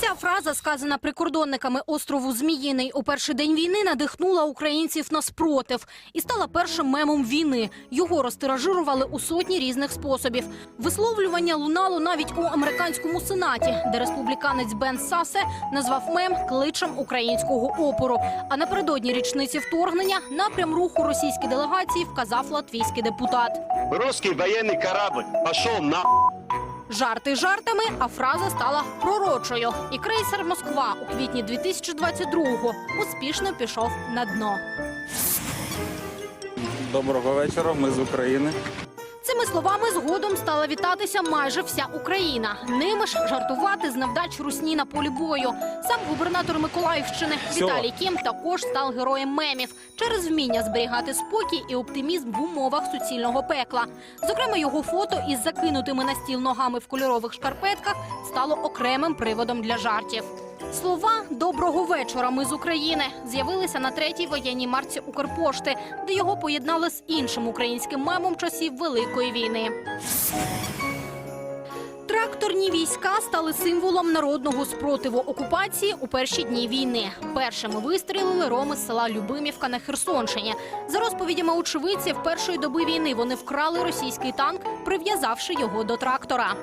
Ця фраза, сказана прикордонниками острову Зміїний у перший день війни, надихнула українців на спротив і стала першим мемом війни. Його розтиражирували у сотні різних способів. Висловлювання лунало навіть у американському сенаті, де республіканець Бен Сасе назвав мем кличем українського опору. А напередодні річниці вторгнення напрям руху російській делегації вказав латвійський депутат. Русский военный корабль пошел на Жарти жартами, а фраза стала пророчою. І крейсер Москва у квітні 2022-го успішно пішов на дно. Доброго вечора. Ми з України. Цими словами згодом стала вітатися майже вся Україна. Ними ж жартувати з навдач русні на полі бою. Сам губернатор Миколаївщини Віталій Кім також став героєм мемів через вміння зберігати спокій і оптимізм в умовах суцільного пекла. Зокрема, його фото із закинутими на стіл ногами в кольорових шкарпетках стало окремим приводом для жартів. Слова доброго вечора. Ми з України з'явилися на третій воєнній марці Укрпошти, де його поєднали з іншим українським мемом часів Великої війни. Тракторні війська стали символом народного спротиву окупації у перші дні війни. Першими вистрілили роми з села Любимівка на Херсонщині. За розповідями очевидців, першої доби війни вони вкрали російський танк, прив'язавши його до трактора.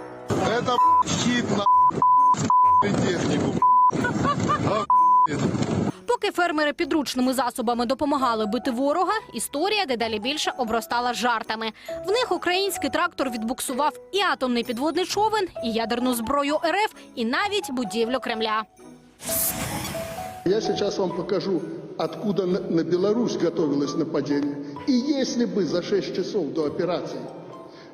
Щит на технику. Поки фермери підручними засобами допомагали бити ворога, історія дедалі більше обростала жартами. В них український трактор відбуксував і атомний підводний човен, і ядерну зброю РФ, і навіть будівлю Кремля. Я сейчас вам покажу, откуда на, Беларусь готовилось нападение. И если бы за 6 часов до операции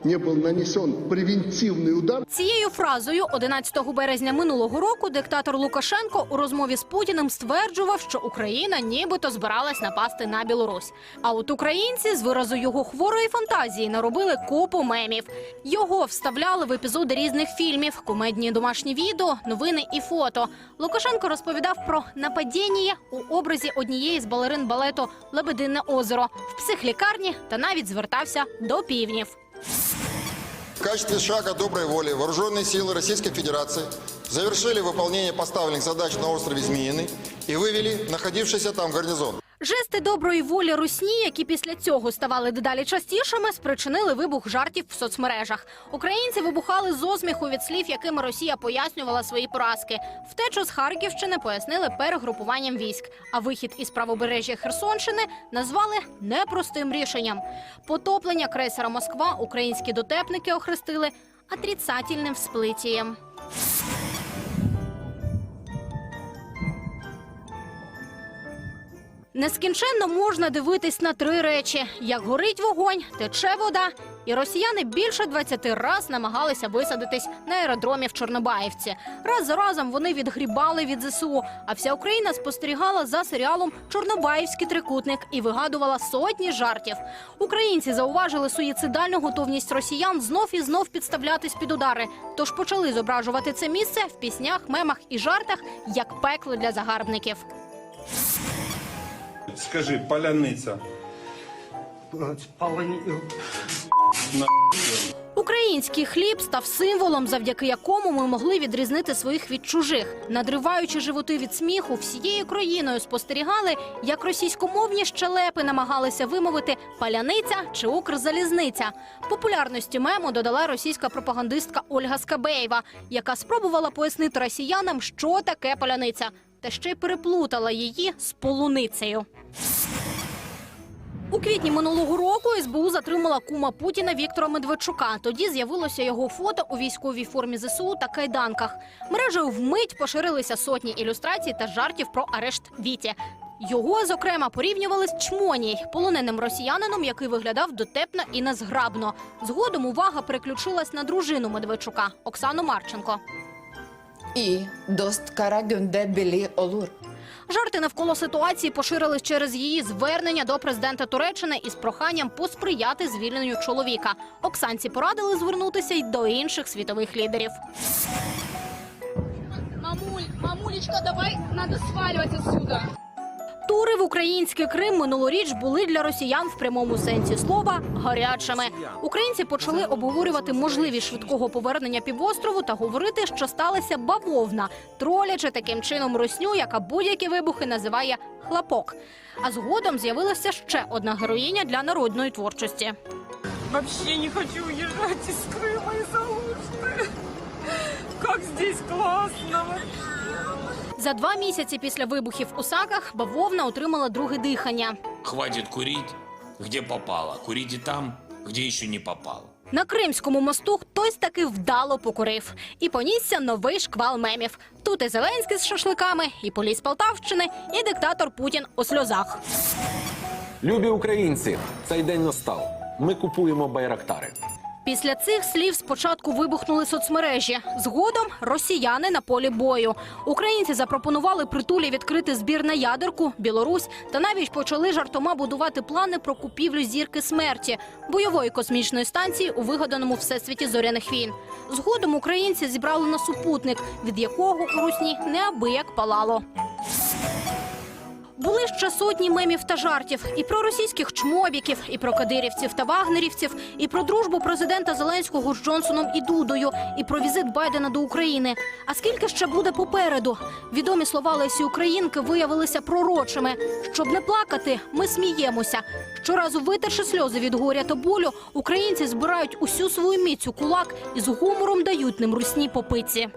не был нанесен превентивный удар, Цією фразою 11 березня минулого року диктатор Лукашенко у розмові з Путіним стверджував, що Україна нібито збиралась напасти на Білорусь. А от українці з виразу його хворої фантазії наробили купу мемів. Його вставляли в епізоди різних фільмів, комедні домашні відео, новини і фото. Лукашенко розповідав про нападіння у образі однієї з балерин балету Лебединне озеро в психлікарні та навіть звертався до півнів. В качестве шага доброй воли вооруженные силы Российской Федерации завершили выполнение поставленных задач на острове Змеиный и вывели находившийся там гарнизон. Жести доброї волі русні, які після цього ставали дедалі частішими, спричинили вибух жартів в соцмережах. Українці вибухали з осміху від слів, якими Росія пояснювала свої поразки. Втечу з Харківщини пояснили перегрупуванням військ. А вихід із правобережжя Херсонщини назвали непростим рішенням. Потоплення крейсера Москва українські дотепники охрестили отрицательним всплитієм. Нескінченно можна дивитись на три речі: як горить вогонь, тече вода, і росіяни більше 20 раз намагалися висадитись на аеродромі в Чорнобаївці. Раз за разом вони відгрібали від ЗСУ. А вся Україна спостерігала за серіалом Чорнобаївський трикутник і вигадувала сотні жартів. Українці зауважили суїцидальну готовність росіян знов і знов підставлятись під удари. Тож почали зображувати це місце в піснях, мемах і жартах як пекло для загарбників. Скажи, паляниця. Український хліб став символом, завдяки якому ми могли відрізнити своїх від чужих. Надриваючи животи від сміху, всією країною спостерігали, як російськомовні щелепи намагалися вимовити паляниця чи укрзалізниця. Популярності мему додала російська пропагандистка Ольга Скабеєва, яка спробувала пояснити росіянам, що таке паляниця, та ще й переплутала її з полуницею. У квітні минулого року СБУ затримала кума Путіна Віктора Медведчука. Тоді з'явилося його фото у військовій формі ЗСУ та кайданках. Мережею вмить поширилися сотні ілюстрацій та жартів про арешт Віті. Його, зокрема, порівнювали з Чмоній, полоненим росіянином, який виглядав дотепно і незграбно. Згодом увага переключилась на дружину Медведчука Оксану Марченко. і дост кара гюнде білі олур. Жарти навколо ситуації поширились через її звернення до президента Туреччини із проханням посприяти звільненню чоловіка. Оксанці порадили звернутися й до інших світових лідерів. Мамуль, мамулечка, давай, надо свалювати отсюда. Тури в український Крим минулоріч були для росіян в прямому сенсі слова гарячими. Українці почали обговорювати можливість швидкого повернення півострову та говорити, що сталася бавовна, тролячи таким чином русню, яка будь-які вибухи називає хлопок. А згодом з'явилася ще одна героїня для народної творчості. Вообще не хочу уезжать из Крыма из-за Алушты. Как здесь вообще. За два місяці після вибухів у саках бавовна отримала друге дихання. Хватит курить, где попало. Курите там, где еще не попало. На Кримському мосту хтось таки вдало покурив. І понісся новий шквал мемів. Тут і Зеленський з шашликами, і поліс Полтавщини, і диктатор Путін у сльозах. Любі українці, цей день настав. Ми купуємо байрактари. Після цих слів спочатку вибухнули соцмережі. Згодом росіяни на полі бою. Українці запропонували притулі відкрити збір на ядерку, Білорусь та навіть почали жартома будувати плани про купівлю зірки смерті бойової космічної станції у вигаданому всесвіті зоряних війн. Згодом українці зібрали на супутник, від якого у русні неабияк палало. Були ще сотні мемів та жартів і про російських чмобіків, і про кадирівців та вагнерівців, і про дружбу президента Зеленського з Джонсоном і Дудою, і про візит Байдена до України. А скільки ще буде попереду? Відомі слова Лесі Українки виявилися пророчими. Щоб не плакати, ми сміємося. Щоразу витерши сльози від горя та болю, українці збирають усю свою міць у кулак і з гумором дають ним русні попиці.